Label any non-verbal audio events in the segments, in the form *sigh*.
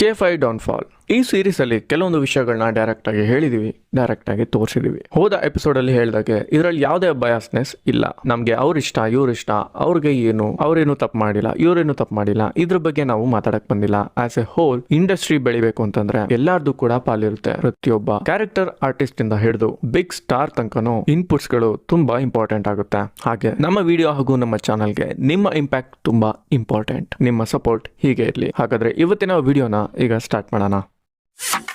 K5 downfall. ಈ ಸೀರೀಸಲ್ಲಿ ಕೆಲವೊಂದು ವಿಷಯಗಳನ್ನ ಡೈರೆಕ್ಟ್ ಆಗಿ ಹೇಳಿದೀವಿ ಡೈರೆಕ್ಟ್ ಆಗಿ ತೋರಿಸಿದೀವಿ. ಹೋದ ಎಪಿಸೋಡ್ ಅಲ್ಲಿ ಹೇಳಿದಾಗೆ ಇದರಲ್ಲಿ ಯಾವುದೇ ಬಯಾಸ್ನೆಸ್ ಇಲ್ಲ. ನಮಗೆ ಅವ್ರ ಇಷ್ಟ, ಇವ್ರ ಇಷ್ಟ, ಅವ್ರಿಗೆ ಏನು, ಅವ್ರೇನು ತಪ್ಪು ಮಾಡಿಲ್ಲ, ಇವರೇನು ತಪ್ಪು ಮಾಡಿಲ್ಲ, ಇದ್ರ ಬಗ್ಗೆ ನಾವು ಮಾತಾಡಕ್ ಬಂದಿಲ್ಲ. ಆಸ್ ಎ ಹೋಲ್ ಇಂಡಸ್ಟ್ರಿ ಬೆಳಿಬೇಕು ಅಂತಂದ್ರೆ ಎಲ್ಲಾರ್ದು ಕೂಡ ಪಾಲಿರುತ್ತೆ. ಪ್ರತಿಯೊಬ್ಬ ಕ್ಯಾರೆಕ್ಟರ್ ಆರ್ಟಿಸ್ಟ್ ಇಂದ ಹಿಡಿದು ಬಿಗ್ ಸ್ಟಾರ್ ತನಕನೂ ಇನ್ಪುಟ್ಸ್ಗಳು ತುಂಬಾ ಇಂಪಾರ್ಟೆಂಟ್ ಆಗುತ್ತೆ. ಹಾಗೆ ನಮ್ಮ ವಿಡಿಯೋ ಹಾಗೂ ನಮ್ಮ ಚಾನಲ್ಗೆ ನಿಮ್ಮ ಇಂಪ್ಯಾಕ್ಟ್ ತುಂಬಾ ಇಂಪಾರ್ಟೆಂಟ್ ನಿಮ್ಮ ಸಪೋರ್ಟ್ ಹೀಗೆ ಇರಲಿ. ಹಾಗಾದ್ರೆ ಇವತ್ತಿನ ವಿಡಿಯೋನ ಈಗ ಸ್ಟಾರ್ಟ್ ಮಾಡೋಣ. you *laughs*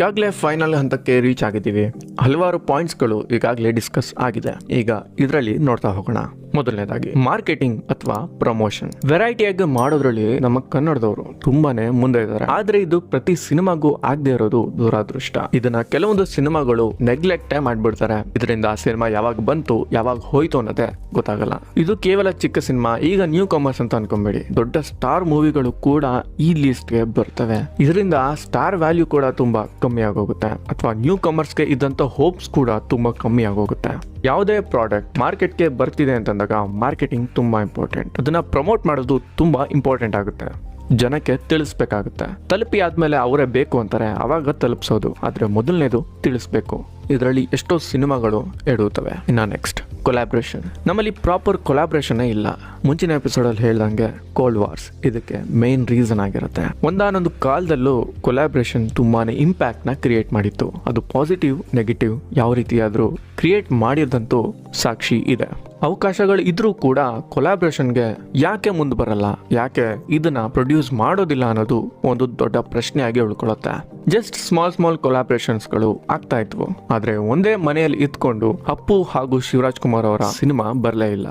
ಈಗಾಗಲೇ ಫೈನಲ್ ಹಂತಕ್ಕೆ ರೀಚ್ ಆಗಿದ್ದೀವಿ. ಹಲವಾರು ಪಾಯಿಂಟ್ಸ್ಗಳು ಈಗಾಗಲೇ ಡಿಸ್ಕಸ್ ಆಗಿದೆ. ಈಗ ಇದರಲ್ಲಿ ನೋಡ್ತಾ ಹೋಗೋಣ. ಮೊದಲನೇದಾಗಿ ಮಾರ್ಕೆಟಿಂಗ್ ಅಥವಾ ಪ್ರಮೋಷನ್ ವೆರೈಟಿಯಾಗಿ ಮಾಡೋದ್ರಲ್ಲಿ ನಮ್ಮ ಕನ್ನಡದವರು ತುಂಬಾನೇ ಮುಂದೆ ಇದ್ದಾರೆ. ಆದ್ರೆ ಇದು ಪ್ರತಿ ಸಿನಿಮಾಗೂ ಆಗದೆ ಇರೋದು ದುರಾದೃಷ್ಟ. ಇದನ್ನ ಕೆಲವೊಂದು ಸಿನಿಮಾಗಳು ನೆಗ್ಲೆಕ್ಟೇ ಮಾಡ್ಬಿಡ್ತಾರೆ. ಇದರಿಂದ ಆ ಸಿನಿಮಾ ಯಾವಾಗ ಬಂತು, ಯಾವಾಗ ಹೋಯ್ತು ಅನ್ನೋದೇ ಗೊತ್ತಾಗಲ್ಲ. ಇದು ಕೇವಲ ಚಿಕ್ಕ ಸಿನಿಮಾ, ಈಗ ನ್ಯೂ ಕಾಮರ್ಸ್ ಅಂತ ಅನ್ಕೊಂಬೇಡಿ. ದೊಡ್ಡ ಸ್ಟಾರ್ ಮೂವಿಗಳು ಕೂಡ ಈ ಲಿಸ್ಟ್ಗೆ ಬರ್ತವೆ. ಇದರಿಂದ ಸ್ಟಾರ್ ವ್ಯಾಲ್ಯೂ ಕೂಡ ತುಂಬಾ ಕಮ್ಮಿ ಆಗೋಗುತ್ತೆ. ಅಥವಾ ನ್ಯೂ ಕಮರ್ಸ್ಗೆ ಇದ್ದಂತ ಹೋಪ್ಸ್ ಕೂಡ ತುಂಬಾ ಕಮ್ಮಿ ಆಗೋಗುತ್ತೆ. ಯಾವುದೇ ಪ್ರಾಡಕ್ಟ್ ಮಾರ್ಕೆಟ್ಗೆ ಬರ್ತಿದೆ ಅಂತಂದಾಗ ಮಾರ್ಕೆಟಿಂಗ್ ತುಂಬಾ ಇಂಪಾರ್ಟೆಂಟ್ ಅದನ್ನ ಪ್ರಮೋಟ್ ಮಾಡೋದು ತುಂಬಾ ಇಂಪಾರ್ಟೆಂಟ್ ಆಗುತ್ತೆ. ಜನಕ್ಕೆ ತಿಳಿಸ್ಬೇಕಾಗುತ್ತೆ. ತಲುಪಿ ಆದ್ಮೇಲೆ ಅವರೇ ಬೇಕು ಅಂತಾರೆ, ಅವಾಗ ತಲುಪಿಸೋದು. ಆದ್ರೆ ಮೊದಲನೇದು ತಿಳಿಸ್ಬೇಕು. ಇದರಲ್ಲಿ ಎಷ್ಟೋ ಸಿನಿಮಾಗಳು ಎಡುತ್ತವೆ ಇನ್ನ ನೆಕ್ಸ್ಟ್ ಕೊಲಾಬ್ರೇಷನ್ ನಮ್ಮಲ್ಲಿ ಪ್ರಾಪರ್ ಕೊಲಾಬ್ರೇಷನ್ ಇಲ್ಲ. ಮುಂಚಿನ ಎಪಿಸೋಡ್ ಅಲ್ಲಿ ಹೇಳ್ದಂಗೆ ಕೋಲ್ಡ್ ವಾರ್ಸ್ ಇದಕ್ಕೆ ಮೇನ್ ರೀಸನ್ ಆಗಿರುತ್ತೆ. ಒಂದಾನೊಂದು ಕಾಲದಲ್ಲೂ ಕೊಲಾಬ್ರೇಷನ್ ತುಂಬಾನೇ ಇಂಪ್ಯಾಕ್ಟ್ನ ಕ್ರಿಯೇಟ್ ಮಾಡಿತ್ತು. ಅದು ಪಾಸಿಟಿವ್ ನೆಗೆಟಿವ್ ಯಾವ ರೀತಿಯಾದರೂ ಕ್ರಿಯೇಟ್ ಮಾಡಿದಂತೂ ಸಾಕ್ಷಿ ಇದೆ. ಅವಕಾಶಗಳು ಇದ್ರೂ ಕೂಡ ಕೊಲಾಬ್ರೇಷನ್ಗೆ ಯಾಕೆ ಮುಂದೆ ಬರಲ್ಲ? ಯಾಕೆ ಇದನ್ನ ಪ್ರೊಡ್ಯೂಸ್ ಮಾಡೋದಿಲ್ಲ ಅನ್ನೋದು ಒಂದು ದೊಡ್ಡ ಪ್ರಶ್ನೆಯಾಗಿ ಉಳ್ಕೊಳ್ಳುತ್ತೆ. ಜಸ್ಟ್ ಸ್ಮಾಲ್ ಸ್ಮಾಲ್ ಕೊಲಾಬ್ರೇಷನ್ಸ್ಗಳು ಆಗ್ತಾ ಇದ್ವು. ಆದ್ರೆ ಒಂದೇ ಮನೆಯಲ್ಲಿ ಇದ್ಕೊಂಡು ಅಪ್ಪು ಹಾಗೂ ಶಿವರಾಜ್ ಕುಮಾರ್ ಅವರ ಸಿನಿಮಾ ಬರಲೇ ಇಲ್ಲ.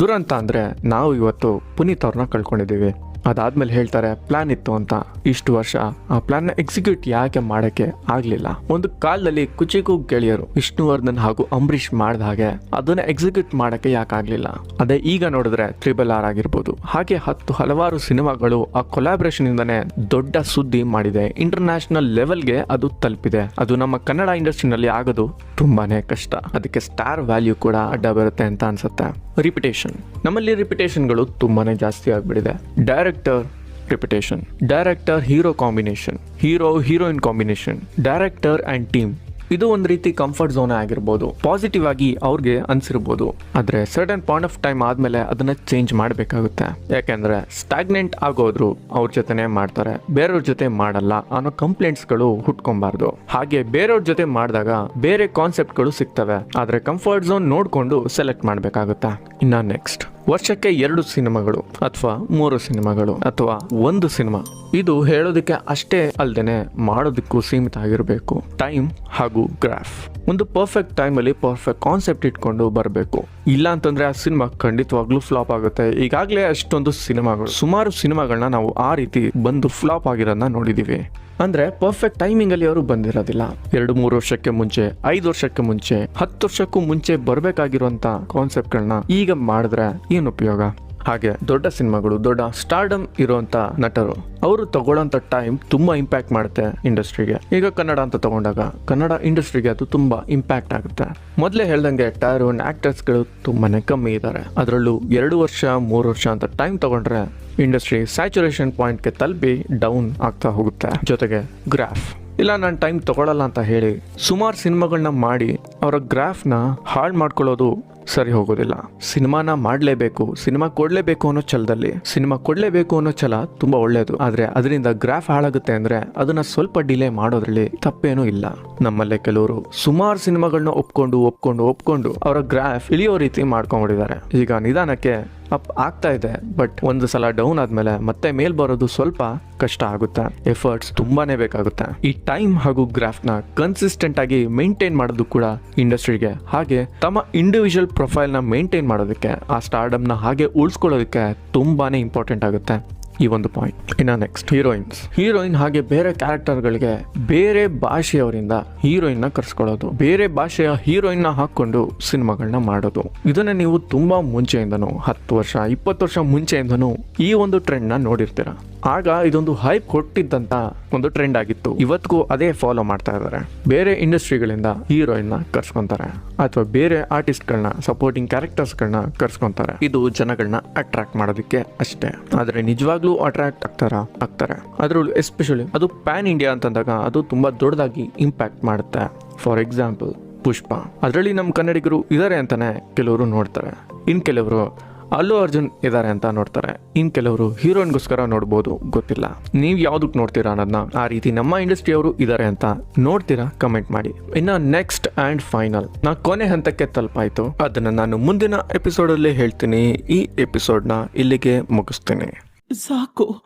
ದುರಂತ ಅಂದ್ರೆ ನಾವು ಇವತ್ತು ಪುನೀತ್ ಅವ್ರನ್ನ ಕಳ್ಕೊಂಡಿದ್ದೀವಿ. ಅದಾದ್ಮೇಲೆ ಹೇಳ್ತಾರೆ ಪ್ಲಾನ್ ಇತ್ತು ಅಂತ. ಇಷ್ಟು ವರ್ಷ. ಆ ಪ್ಲಾನ್ ಎಕ್ಸಿಕ್ಯೂಟ್ ಯಾಕೆ ಮಾಡಕ್ಕೆ ಆಗ್ಲಿಲ್ಲ? ಒಂದು ಕಾಲದಲ್ಲಿ ಕುಚಿಗೂ ಗೆಳೆಯರು ವಿಷ್ಣುವರ್ಧನ್ ಹಾಗೂ ಅಂಬರೀಷ್ ಮಾಡಿದ ಹಾಗೆ ಅದನ್ನ ಎಕ್ಸಿಕ್ಯೂಟ್ ಮಾಡಕ್ಕೆ ಯಾಕೆ ಆಗ್ಲಿಲ್ಲ? ಅದೇ ಈಗ ನೋಡಿದ್ರೆ ತ್ರಿಬಲ್ ಆರ್ ಆಗಿರ್ಬೋದು. ಹಾಗೆ ಹತ್ತು ಹಲವಾರು ಸಿನಿಮಾಗಳು ಆ ಕೊಲಾಬ್ರೇಷನ್ ಇಂದಾನೆ ದೊಡ್ಡ ಸುದ್ದಿ ಮಾಡಿದೆ. ಇಂಟರ್ನ್ಯಾಷನಲ್ ಲೆವೆಲ್ಗೆ ಅದು ತಲುಪಿದೆ. ಅದು ನಮ್ಮ ಕನ್ನಡ ಇಂಡಸ್ಟ್ರಿನಲ್ಲಿ ಆಗೋದು ತುಂಬಾನೇ ಕಷ್ಟ. ಅದಕ್ಕೆ ಸ್ಟಾರ್ ವ್ಯಾಲ್ಯೂ ಕೂಡ ಅಡ್ಡ ಬರುತ್ತೆ ಅಂತ ಅನ್ಸುತ್ತೆ. ರಿಪಿಟೇಷನ್ ನಮ್ಮಲ್ಲಿ ರಿಪಿಟೇಷನ್ಗಳು ತುಂಬಾನೇ ಜಾಸ್ತಿ ಆಗ್ಬಿಟ್ಟಿದೆ. Director reputation director hero combination hero heroine combination director and team ಇದು ಒಂದು ರೀತಿ ಕಂಫರ್ಟ್ ಝೋನ್ ಆಗಿರ್ಬೋದು. ಪಾಸಿಟಿವ್ ಆಗಿ ಅವ್ರಿಗೆ ಅನ್ಸಿರ್ಬೋದು. ಆದರೆ ಸರ್ಟನ್ ಪಾಯಿಂಟ್ ಆಫ್ ಟೈಮ್ ಆದಮೇಲೆ ಅದನ್ನ ಚೇಂಜ್ ಮಾಡಬೇಕಾಗುತ್ತೆ. ಯಾಕೆಂದ್ರೆ ಸ್ಟಾಗ್ನೆಂಟ್ ಆಗೋದ್ರು ಅವ್ರ ಜೊತೆನೇ ಮಾಡ್ತಾರೆ. ಬೇರೆಯವ್ರ ಜೊತೆ ಮಾಡಲ್ಲ ಅನ್ನೋ ಕಂಪ್ಲೇಂಟ್ಸ್ಗಳು ಹುಟ್ಕೊಬಾರ್ದು. ಹಾಗೆ ಬೇರೆಯವ್ರ ಜೊತೆ ಮಾಡಿದಾಗ ಬೇರೆ ಕಾನ್ಸೆಪ್ಟ್ಗಳು ಸಿಗ್ತವೆ. ಆದರೆ ಕಂಫರ್ಟ್ ಝೋನ್ ನೋಡಿಕೊಂಡು ಸೆಲೆಕ್ಟ್ ಮಾಡಬೇಕಾಗುತ್ತೆ. ಇನ್ನ ನೆಕ್ಸ್ಟ್ ವರ್ಷಕ್ಕೆ ಎರಡು ಸಿನಿಮಾಗಳು ಅಥವಾ ಮೂರು ಸಿನಿಮಾಗಳು ಅಥವಾ ಒಂದು ಸಿನಿಮಾ. ಇದು ಹೇಳೋದಕ್ಕೆ ಅಷ್ಟೇ ಅಲ್ದೇನೆ ಮಾಡೋದಕ್ಕೂ ಸೀಮಿತ ಆಗಿರಬೇಕು. ಟೈಮ್ ಹಾಗೂ ಗ್ರಾಫ್ ಒಂದು ಪರ್ಫೆಕ್ಟ್ ಟೈಮಲ್ಲಿ ಪರ್ಫೆಕ್ಟ್ ಕಾನ್ಸೆಪ್ಟ್ ಇಟ್ಕೊಂಡು ಬರಬೇಕು. ಇಲ್ಲ ಅಂತಂದ್ರೆ ಆ ಸಿನಿಮಾ ಖಂಡಿತವಾಗ್ಲೂ ಫ್ಲಾಪ್ ಆಗುತ್ತೆ. ಈಗಾಗಲೇ ಅಷ್ಟೊಂದು ಸಿನಿಮಾಗಳು, ಸುಮಾರು ಸಿನಿಮಾಗಳನ್ನ ನಾವು ಆ ರೀತಿ ಬಂದು ಫ್ಲಾಪ್ ಆಗಿರೋದನ್ನ ನೋಡಿದೀವಿ. ಅಂದ್ರೆ ಪರ್ಫೆಕ್ಟ್ ಟೈಮಿಂಗ್ ಅಲ್ಲಿ ಅವರು ಬಂದಿರೋದಿಲ್ಲ. ಎರಡು, ಮೂರು ವರ್ಷಕ್ಕೆ ಮುಂಚೆ, ಐದು ವರ್ಷಕ್ಕೆ ಮುಂಚೆ, ಹತ್ತು ವರ್ಷಕ್ಕೂ ಮುಂಚೆ ಬರ್ಬೇಕಾಗಿರುವಂತ ಕಾನ್ಸೆಪ್ಟ್ಗಳನ್ನ ಈಗ ಮಾಡಿದ್ರೆ ಏನು ಉಪಯೋಗ? ಹಾಗೆ ದೊಡ್ಡ ಸಿನಿಮಾಗಳು, ದೊಡ್ಡ ಸ್ಟಾರ್ಡಮ್ ಇರುವಂತ ನಟರು, ಅವರು ತಗೊಳ್ಳೋಂಥ ಟೈಮ್ ತುಂಬಾ ಇಂಪ್ಯಾಕ್ಟ್ ಮಾಡುತ್ತೆ ಇಂಡಸ್ಟ್ರಿಗೆ ಈಗ ಕನ್ನಡ ಅಂತ ತಗೊಂಡಾಗ, ಕನ್ನಡ ಇಂಡಸ್ಟ್ರಿಗೆ ಅದು ತುಂಬಾ ಇಂಪ್ಯಾಕ್ಟ್ ಆಗುತ್ತೆ. ಮೊದಲೇ ಹೇಳ್ದಂಗೆ ಟೈರ್ ಒನ್ ಆಕ್ಟರ್ಸ್ಗಳು ತುಂಬಾನೇ ಕಮ್ಮಿ ಇದ್ದಾರೆ ಅದರಲ್ಲೂ ಎರಡು ವರ್ಷ, ಮೂರು ವರ್ಷ ಅಂತ ಟೈಮ್ ತಗೊಂಡ್ರೆ ಇಂಡಸ್ಟ್ರಿ ಸ್ಯಾಚುರೇಷನ್ ಪಾಯಿಂಟ್ಗೆ ತಲುಪಿ ಡೌನ್ ಆಗ್ತಾ ಹೋಗುತ್ತೆ. ಜೊತೆಗೆ ಗ್ರಾಫ್ ಇಲ್ಲ, ನಾನು ಟೈಮ್ ತಗೊಳ್ಳಲ್ಲ ಅಂತ ಹೇಳಿ ಸುಮಾರು ಸಿನಿಮಾಗಳನ್ನ ಮಾಡಿ ಅವರ ಗ್ರಾಫ್ನ ಹಾಳು ಮಾಡ್ಕೊಳ್ಳೋದು ಸರಿ ಹೋಗೋದಿಲ್ಲ. ಸಿನಿಮಾನ ಮಾಡಲೇಬೇಕು, ಸಿನಿಮಾ ಕೊಡ್ಲೇಬೇಕು ಅನ್ನೋ ಛಲದಲ್ಲಿ, ಸಿನಿಮಾ ಕೊಡ್ಲೇಬೇಕು ಅನ್ನೋ ಛಲ ತುಂಬಾ ಒಳ್ಳೆಯದು ಆದ್ರೆ ಅದರಿಂದ ಗ್ರಾಫ್ ಹಾಳಾಗುತ್ತೆ ಅಂದ್ರೆ ಅದನ್ನ ಸ್ವಲ್ಪ ಡಿಲೇ ಮಾಡೋದ್ರಲ್ಲಿ ತಪ್ಪೇನೂ ಇಲ್ಲ. ನಮ್ಮಲ್ಲೇ ಕೆಲವರು ಸುಮಾರು ಸಿನಿಮಾಗಳನ್ನ ಒಪ್ಕೊಂಡು ಒಪ್ಕೊಂಡು ಒಪ್ಕೊಂಡು ಅವರ ಗ್ರಾಫ್ ಇಳಿಯೋ ರೀತಿ ಮಾಡ್ಕೊಂಡ್ಬಿಟ್ಟಿದ್ದಾರೆ. ಈಗ ನಿಧಾನಕ್ಕೆ ಅಪ್ ಆಗ್ತಾ ಇದೆ. ಬಟ್ ಒಂದು ಸಲ ಡೌನ್ ಆದ್ಮೇಲೆ ಮತ್ತೆ ಮೇಲ್ ಬರೋದು ಸ್ವಲ್ಪ ಕಷ್ಟ ಆಗುತ್ತೆ. ಎಫರ್ಟ್ಸ್ ತುಂಬಾನೇ ಬೇಕಾಗುತ್ತೆ. ಈ ಟೈಮ್ ಹಾಗೂ ಗ್ರಾಫ್ನ ಕನ್ಸಿಸ್ಟೆಂಟ್ ಆಗಿ ಮೇಂಟೈನ್ ಮಾಡೋದು ಕೂಡ ಇಂಡಸ್ಟ್ರಿಗೆ ಹಾಗೆ ತಮ್ಮ ಇಂಡಿವಿಜುವಲ್ ಪ್ರೊಫೈಲ್ನ ಮೇಂಟೈನ್ ಮಾಡೋದಕ್ಕೆ, ಆ ಸ್ಟಾರ್ಡಮ್ನ ಹಾಗೆ ಉಳಿಸ್ಕೊಳ್ಳೋದಕ್ಕೆ ತುಂಬಾನೇ ಇಂಪಾರ್ಟೆಂಟ್ ಆಗುತ್ತೆ. ಈ ಒಂದು ಪಾಯಿಂಟ್ ಇನ್ನ ನೆಕ್ಸ್ಟ್ ಹೀರೋಯಿನ್ಸ್ ಹೀರೋಯಿನ್ ಹಾಗೆ ಬೇರೆ ಕ್ಯಾರೆಕ್ಟರ್ಗಳಿಗೆ ಬೇರೆ ಭಾಷೆಯವರಿಂದ ಹೀರೋಯಿನ್ನ ಕರ್ಸ್ಕೊಳ್ಳೋದು. ಬೇರೆ ಭಾಷೆಯ ಹೀರೋಯಿನ್ನ ಹಾಕೊಂಡು ಸಿನಿಮಾಗಳನ್ನ ಮಾಡೋದು. ಇದನ್ನ ನೀವು ತುಂಬಾ ಮುಂಚೆಯಿಂದನೂ, ಹತ್ತು ವರ್ಷ, ಇಪ್ಪತ್ತು ವರ್ಷ ಮುಂಚೆಯಿಂದನೂ ಈ ಒಂದು ಟ್ರೆಂಡ್ನ ನೋಡಿರ್ತೀರ. ಆಗ ಇದೊಂದು ಹೈಪ್ ಕೊಟ್ಟಿದ್ದಂತ ಒಂದು ಟ್ರೆಂಡ್ ಆಗಿತ್ತು. ಇವತ್ತಿಗೂ ಅದೇ ಫಾಲೋ ಮಾಡ್ತಾ ಇದ್ದಾರೆ. ಬೇರೆ ಇಂಡಸ್ಟ್ರಿಗಳಿಂದ ಹೀರೋಯಿನ್ನ ಕರ್ಸ್ಕೊಂತಾರೆ. ಅಥವಾ ಬೇರೆ ಆರ್ಟಿಸ್ಟ್ಗಳನ್ನ ಸಪೋರ್ಟಿಂಗ್ ಕ್ಯಾರೆಕ್ಟರ್ಸ್ಗಳನ್ನ ಕರ್ಸ್ಕೊಂತಾರೆ. ಇದು ಜನಗಳನ್ನ ಅಟ್ರಾಕ್ಟ್ ಮಾಡೋದಕ್ಕೆ ಅಷ್ಟೇ. ಆದ್ರೆ ನಿಜವಾಗ್ಲೂ ಅಟ್ರಾಕ್ಟ್ ಆಗ್ತಾರ? ಆಗ್ತಾರೆ. ಅದರಲ್ಲೂ ಎಸ್ಪೆಷಲಿ ಅದು ಪ್ಯಾನ್ ಇಂಡಿಯಾ ಅಂತಂದಾಗ ಅದು ತುಂಬಾ ದೊಡ್ಡದಾಗಿ ಇಂಪ್ಯಾಕ್ಟ್ ಮಾಡುತ್ತೆ. For example Pushpa. ಅದರಲ್ಲಿ ನಮ್ಮ ಕನ್ನಡಿಗರು ಇದಾರೆ ಅಂತಾನೆ ಕೆಲವರು ನೋಡ್ತಾರೆ. ಇನ್ ಕೆಲವರು ಅಲ್ಲು ಅರ್ಜುನ್ ಇದ್ದಾರೆ ಅಂತ ನೋಡ್ತಾರೆ. ಇನ್ ಕೆಲವರು ಹೀರೋಯಿನ್ಗೋಸ್ಕರ ನೋಡ್ಬೋದು ಗೊತ್ತಿಲ್ಲ. ನೀವು ಯಾವ್ದಕ್ಕೆ ನೋಡ್ತೀರಾ ಅನ್ನೋದನ್ನ ಆ ರೀತಿ ನಮ್ಮ ಇಂಡಸ್ಟ್ರಿಯವರು ಇದ್ದಾರೆ ಅಂತ ನೋಡ್ತೀರಾ ಕಮೆಂಟ್ ಮಾಡಿ. ಇನ್ನ ನೆಕ್ಸ್ಟ್ ಆ್ಯಂಡ್ ಫೈನಲ್. ನಾ ಕೊನೆ ಹಂತಕ್ಕೆ ತಲುಪಾಯ್ತು. ಅದನ್ನ ನಾನು ಮುಂದಿನ ಎಪಿಸೋಡಲ್ಲಿ ಹೇಳ್ತೀನಿ. ಈ ಎಪಿಸೋಡ್ನ ಇಲ್ಲಿಗೆ ಮುಗಿಸ್ತೀನಿ. ಸಾಕು.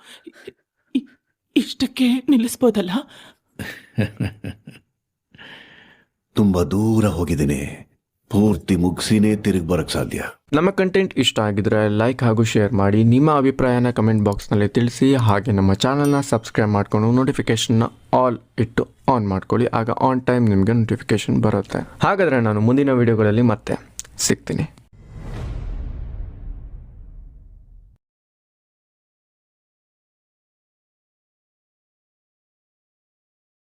ಇಷ್ಟಕ್ಕೆ ನಿಲ್ಲಿಸ್ಬೋದಲ್ಲ? *laughs* ತುಂಬಾ ದೂರ ಹೋಗಿದ್ದೀನಿ. ಪೂರ್ತಿ ಮುಗಿಸಿನೇ ತಿರುಗಿ ಬರಕ್ ಸಾಧ್ಯ. ನಮ್ಮ ಕಂಟೆಂಟ್ ಇಷ್ಟ ಆಗಿದ್ರೆ ಲೈಕ್ ಹಾಗೂ ಶೇರ್ ಮಾಡಿ, ನಿಮ್ಮ ಅಭಿಪ್ರಾಯನ ಕಮೆಂಟ್ ಬಾಕ್ಸ್ನಲ್ಲಿ ತಿಳಿಸಿ, ಹಾಗೆ ನಮ್ಮ ಚಾನಲ್ನ ಸಬ್ಸ್ಕ್ರೈಬ್ ಮಾಡ್ಕೊಂಡು ನೋಟಿಫಿಕೇಶನ್ನ ಆಲ್ ಇಟ್ಟು ಆನ್ ಮಾಡ್ಕೊಳ್ಳಿ, ಆಗ ಆನ್ ಟೈಮ್ ನಿಮಗೆ ನೋಟಿಫಿಕೇಶನ್ ಬರುತ್ತೆ. ಹಾಗಾದರೆ ನಾನು ಮುಂದಿನ ವಿಡಿಯೋಗಳಲ್ಲಿ ಮತ್ತೆ ಸಿಗ್ತೀನಿ.